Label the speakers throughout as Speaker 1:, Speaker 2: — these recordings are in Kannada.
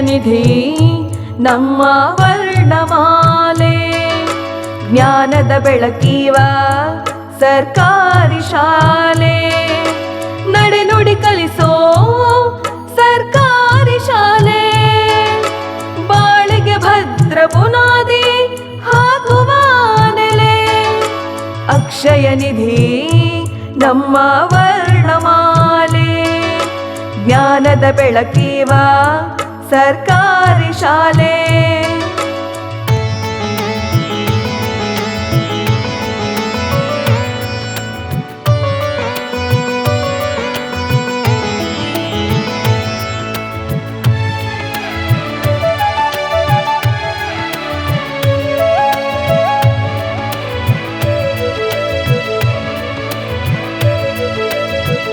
Speaker 1: ನಿಧಿ, ನಮ್ಮ ವರ್ಣಮಾಲೆ. ಜ್ಞಾನದ ಬೆಳಕೀವ ಸರ್ಕಾರಿ ಶಾಲೆ. ನಡೆನುಡಿ ಕಲಿಸೋ ಸರ್ಕಾರಿ ಶಾಲೆ. ಬಾಳಿಗೆ ಭದ್ರ ಬುನಾದಿ ಹಾಕುವ ನೆಲೆ ಅಕ್ಷಯ ನಿಧಿ, ನಮ್ಮ ವರ್ಣಮಾಲೆ. ಜ್ಞಾನದ ಬೆಳಕೀವ ಸರ್ಕಾರಿ ಶಾಲೆ.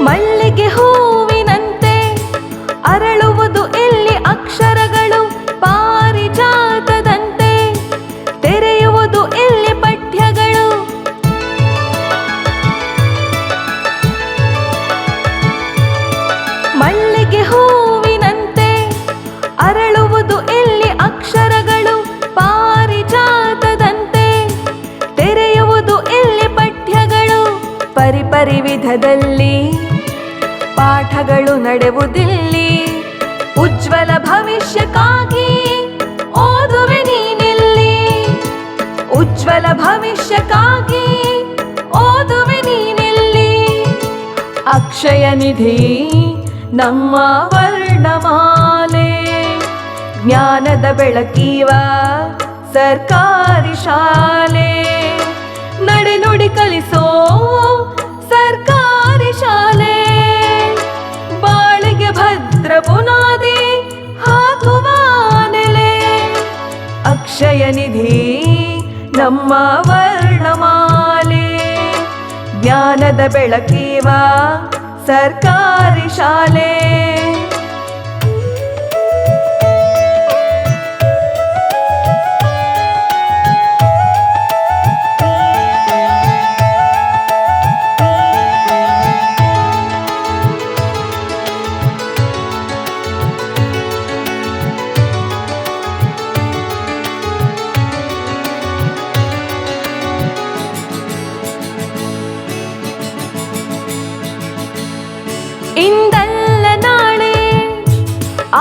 Speaker 1: ಮಲ್ಲಿಗೆ ಹೂವಿನಂತೆ ಅಕ್ಷರಗಳು ಪಾರಿಜಾತದಂತೆ ತೆರೆಯುವುದು ಇಲ್ಲಿ ಪಠ್ಯಗಳು. ಮಲ್ಲಿಗೆ ಹೂವಿನಂತೆ ಅರಳುವುದು ಇಲ್ಲಿ ಅಕ್ಷರಗಳು ಪಾರಿಜಾತದಂತೆ ತೆರೆಯುವುದು ಇಲ್ಲಿ ಪಠ್ಯಗಳು. ಪರಿಪರಿ ವಿಧದಲ್ಲಿ ಪಾಠಗಳು ನಡೆವುದಿಲ್ಲಿ. ಉಜ್ವಲ ಭವಿಷ್ಯಕ್ಕಾಗಿ ಓದುವೆ ನೀನಿಲ್ಲಿ. ಉಜ್ವಲ ಭವಿಷ್ಯಕ್ಕಾಗಿ ಓದುವೆ ನೀನಿಲ್ಲಿ. ಅಕ್ಷಯ ನಿಧಿ, ನಮ್ಮ ವರ್ಣಮಾಲೆ. ಜ್ಞಾನದ ಬೆಳಕೀವ ಸರ್ಕಾರಿ ಶಾಲೆ. ನಡೆನುಡಿ ಕಲಿಸೋ ಅಕ್ಷಯ ನಿಧಿ ನಮ್ಮ ವರ್ಣಮಾಲೆ. ಜ್ಞಾನದ ಬೆಳಕೀವ ಸರ್ಕಾರಿ ಶಾಲೆ. ಇಂದಲ್ಲ ನಾಳೆ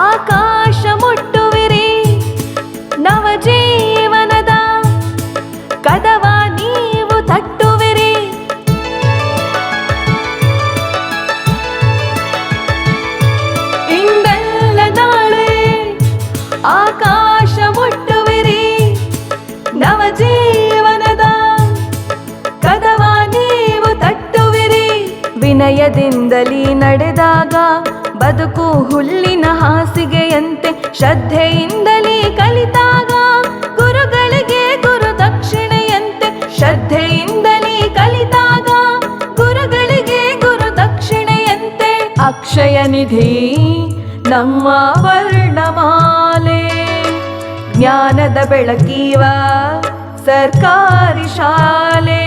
Speaker 1: ಆಕಾಶ ಮುಟ್ಟುವಿರಿ ನವಜೀವನದ ಕದವ ನೀವು ತಟ್ಟುವಿರಿ. ಇಂದಲ್ಲ ನಾಳೆ ಆಕಾಶ ವಿನಯದಿಂದಲೇ ನಡೆದಾಗ ಬದುಕು ಹುಲ್ಲಿನ ಹಾಸಿಗೆಯಂತೆ ಶ್ರದ್ಧೆಯಿಂದಲೇ ಕಲಿತಾಗ ಗುರುಗಳಿಗೆ ಗುರು ದಕ್ಷಿಣೆಯಂತೆ ಶ್ರದ್ಧೆಯಿಂದಲೇ ಕಲಿತಾಗ ಗುರುಗಳಿಗೆ ಗುರು ದಕ್ಷಿಣೆಯಂತೆ ಅಕ್ಷಯ ನಿಧಿ ನಮ್ಮ ವರ್ಣಮಾಲೆ. ಜ್ಞಾನದ ಬೆಳಕೀವ ಸರ್ಕಾರಿ ಶಾಲೆ.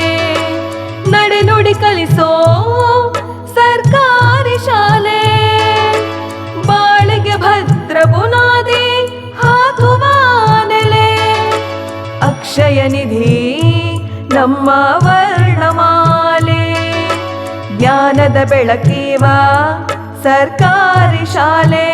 Speaker 1: ಅಕ್ಷಯ ನಮ್ಮ ವರ್ಣಮಾಲೆ. ಜ್ಞಾನದ ಬೆಳಕೀವ ಸರ್ಕಾರಿ ಶಾಲೆ.